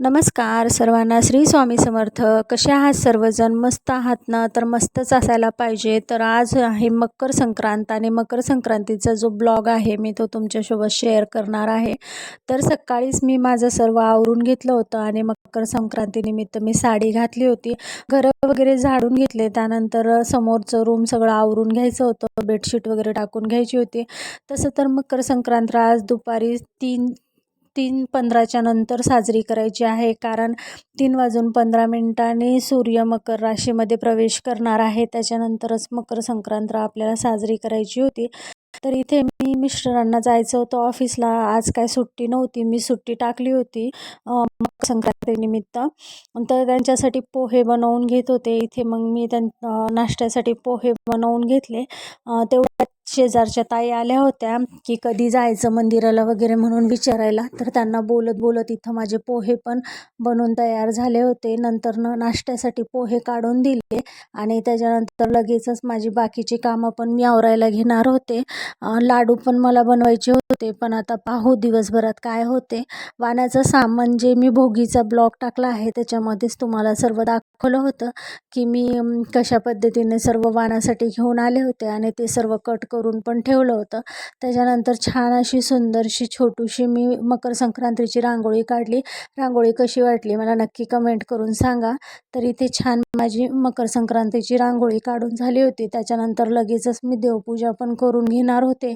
नमस्कार सर्वांना. श्री स्वामी समर्थ. कसे आहात सर्वजण? मस्त आहात ना? तर मस्तच असायला पाहिजे. तर आज आहे मकर संक्रांत आणि मकर संक्रांतीचा जो ब्लॉग आहे मी तो तुमच्यासोबत शेअर करणार आहे. तर सकाळीच मी माझं सर्व आवरून घेतलं होतं आणि मकर संक्रांतीनिमित्त मी साडी घातली होती. घरं वगैरे झाडून घेतले. त्यानंतर समोरचं रूम सगळं आवरून घ्यायचं होतं. बेडशीट वगैरे टाकून घ्यायची होती. तसं तर मकर संक्रांत आज दुपारी तीन तीन पंधराच्या नंतर साजरी करायची आहे. कारण तीन वाजून पंधरा मिनिटांनी सूर्य मकर राशीमध्ये प्रवेश करणार आहे. त्याच्यानंतरच मकर संक्रांत आपल्याला साजरी करायची होती. तर इथे मी मिस्टरांना जायचं होतं ऑफिसला. आज काय सुट्टी नव्हती. मी सुट्टी टाकली होती मकर संक्रांतीनिमित्त तर त्यांच्यासाठी पोहे बनवून घेत होते. इथे मग मी त्यां नाश्त्यासाठी पोहे बनवून घेतले. तेवढ्या शेजारच्या ताई आल्या होत्या की कधी जायचं मंदिराला वगैरे म्हणून विचारायला. तर त्यांना बोलत बोलत इथं माझे पोहे पण बनवून तयार झाले होते. नंतर न नाश्त्यासाठी पोहे काढून दिले आणि त्याच्यानंतर लगेचच माझी बाकीची कामं पण मी आवरायला घेणार होते. लाडू पण मला बनवायचे होते पण आता पाहू दिवसभरात काय होते. वाण्याचं सामान जे मी भोगीचा ब्लॉग टाकला आहे त्याच्यामध्येच तुम्हाला सर्व दाखवलं होतं की मी कशा पद्धतीने सर्व वाणासाठी घेऊन आले होते आणि ते सर्व कट करून पण ठेवलं होतं. त्याच्यानंतर छान अशी सुंदरशी छोटीशी मी मकर संक्रांतीची रांगोळी काढली. रांगोळी कशी वाटली मला नक्की कमेंट करून सांगा. तर इथे छान माझी मकर संक्रांतीची रांगोळी काढून झाली होती. त्याच्यानंतर लगेचच मी देवपूजा पण करून घेणार होते.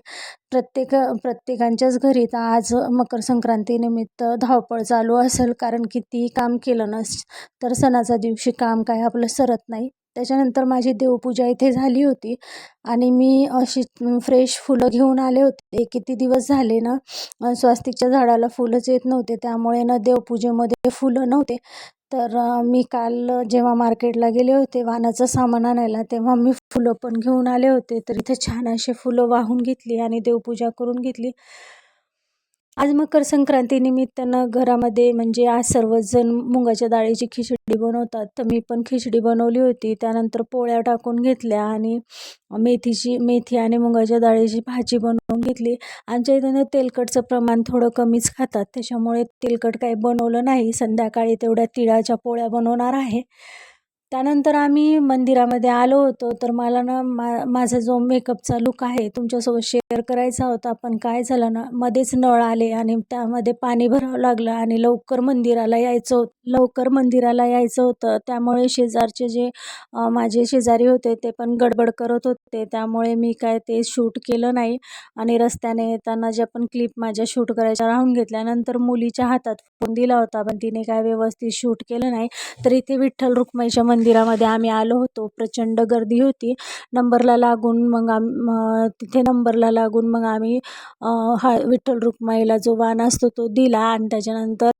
प्रत्येक प्रत्येकांच्याच घरी तर आज मकर संक्रांतीनिमित्त धावपळ चालू असेल कारण कितीही काम केलं नस तर सणाच्या दिवशी काम काय आपलं सरत नाही. त्याच्यानंतर माझी देवपूजा इथे झाली होती. आणि मी अशी फ्रेश फुलं घेऊन आले होते. किती दिवस झाले ना स्वास्तिकच्या झाडाला फुलंच येत नव्हते. त्यामुळे ना देवपूजेमध्ये फुलं नव्हते. तर मी काल जेव्हा मार्केटला गेले होते वाहनाचं सामान आणायला तेव्हा मी फुलं पण घेऊन आले होते. तर इथे छान असे फुलं वाहून घेतली आणि देवपूजा करून घेतली. आज मकर संक्रांतीनिमित्तानं घरामध्ये म्हणजे आज सर्वजण मुगाच्या डाळीची खिचडी बनवतात. तर मी पण खिचडी बनवली होती. त्यानंतर पोळ्या टाकून घेतल्या आणि मेथीची मेथी आणि मुगाच्या डाळीची भाजी बनवून घेतली. आमच्या इथं तेलकटचं प्रमाण थोडं कमीच खातात. त्याच्यामुळे तेलकट काही बनवलं नाही. संध्याकाळी तेवढ्या तिळाच्या पोळ्या बनवणार आहे. त्यानंतर आम्ही मंदिरामध्ये आलो होतो. तर मला ना मा माझा जो मेकअपचा लुक आहे तुमच्यासोबत शेअर करायचा होता. पण काय झालं ना मध्येच नळ आले आणि त्यामध्ये पाणी भरावं लागलं आणि लवकर मंदिराला यायचं होतं लवकर मंदिराला यायचं होतं. त्यामुळे शेजारचे जे माझे शेजारी होते ते पण गडबड करत होते. त्यामुळे मी काय ते शूट केलं नाही. आणि रस्त्याने येताना ज्या पण क्लिप माझ्या शूट करायच्या राहून घेतल्यानंतर मुलीच्या हातात फोन दिला होता. पण तिने काय व्यवस्थित शूट केलं नाही. तर इथे विठ्ठल रुक्माईच्या मंदिरामध्ये आम्ही आलो होतो. प्रचंड गर्दी होती. नंबरला लागून मग आम तिथे नंबरला लागून मग आम्ही हा विठ्ठल रुक्माईला जो वाण असतो तो दिला आणि त्याच्यानंतर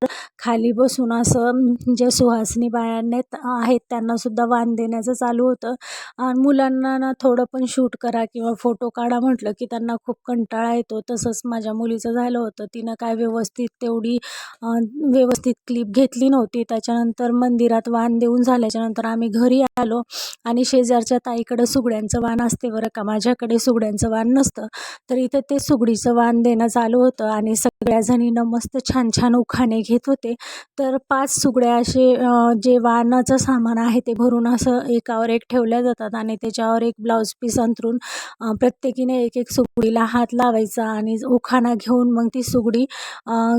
खाली बसून असं ज्या सुहासनी बायाने आहेत त्यांनासुद्धा वाण देण्याचं चालू होतं. आणि मुलांना ना थोडं पण शूट करा किंवा फोटो काढा म्हटलं की त्यांना खूप कंटाळा येतो. तसंच माझ्या मुलीचं झालं होतं. तिनं काय व्यवस्थित तेवढी व्यवस्थित क्लिप घेतली नव्हती. त्याच्यानंतर मंदिरात वाण देऊन झाल्याच्यानंतर आम्ही घरी आलो आणि शेजारच्या ताईकडं सुगड्यांचं वाण असते बरं का? माझ्याकडे सुगड्यांचं वाण नसतं. तर इथं ते सुगडीचं वाण देणं चालू होतं आणि सगळ्या जणीनं मस्त छान छान उखाणे घेत होते. तर पाच सुगड्या असे जे वाणाचं सामान आहे ते भरून असं एकावर एक ठेवल्या जातात आणि त्याच्यावर एक ब्लाऊज पीस अंतरून प्रत्येकीने एक एक सुगडीला हात लावायचा आणि उखाणा घेऊन मग ती सुगडी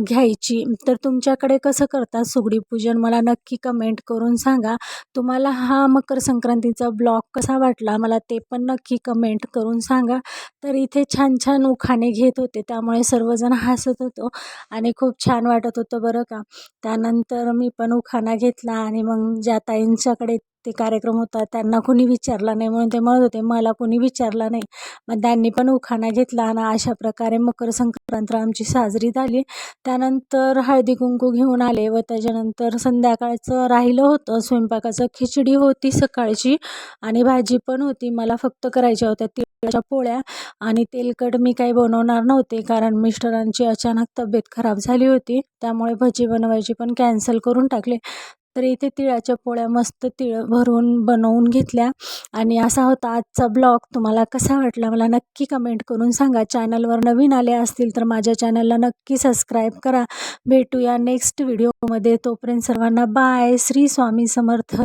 घ्यायची. तर तुमच्याकडे कसं करतात सुगडी पूजन? मला नक्की कमेंट करून सांगा. तुम्हाला तुम्हाला हा मकर संक्रांतीचा ब्लॉग कसा वाटला मला ते पण नक्की कमेंट करून सांगा. तर इथे छान छान उखाणे घेत होते त्यामुळे सर्वजण हसत होतो आणि खूप छान वाटत होतं बरं का. त्यानंतर मी पण उखाणा घेतला आणि मग ज्या ताईंच्याकडे ते कार्यक्रम होता त्यांना कोणी विचारला नाही म्हणून ते म्हणत होते मला कोणी विचारला नाही. मग त्यांनी पण उखाणा घेतला आणि अशा प्रकारे मकर संक्रांत आमची साजरी झाली. त्यानंतर हळदी कुंकू घेऊन आले व त्याच्यानंतर संध्याकाळचं राहिलं होतं स्वयंपाकाचं खिचडी होती सकाळची आणि भाजी पण होती. मला फक्त करायच्या होत्या तिळाच्या पोळ्या आणि तेलकट मी काही बनवणार नव्हते कारण मिस्टरांची अचानक तब्येत खराब झाली होती. त्यामुळे भजी बनवायची पण कॅन्सल करून टाकले. तर इथे तिळाच्या पोळ्या मस्त तिळ भरून बनवून घेतल्या. आणि असा होता आजचा ब्लॉग. तुम्हाला कसा वाटला मला नक्की कमेंट करून सांगा. चॅनलवर नवीन आले असतील तर माझ्या चॅनलला नक्की सबस्क्राईब करा. भेटूया नेक्स्ट व्हिडिओमध्ये तोपर्यंत सर्वांना बाय श्री स्वामी समर्थ.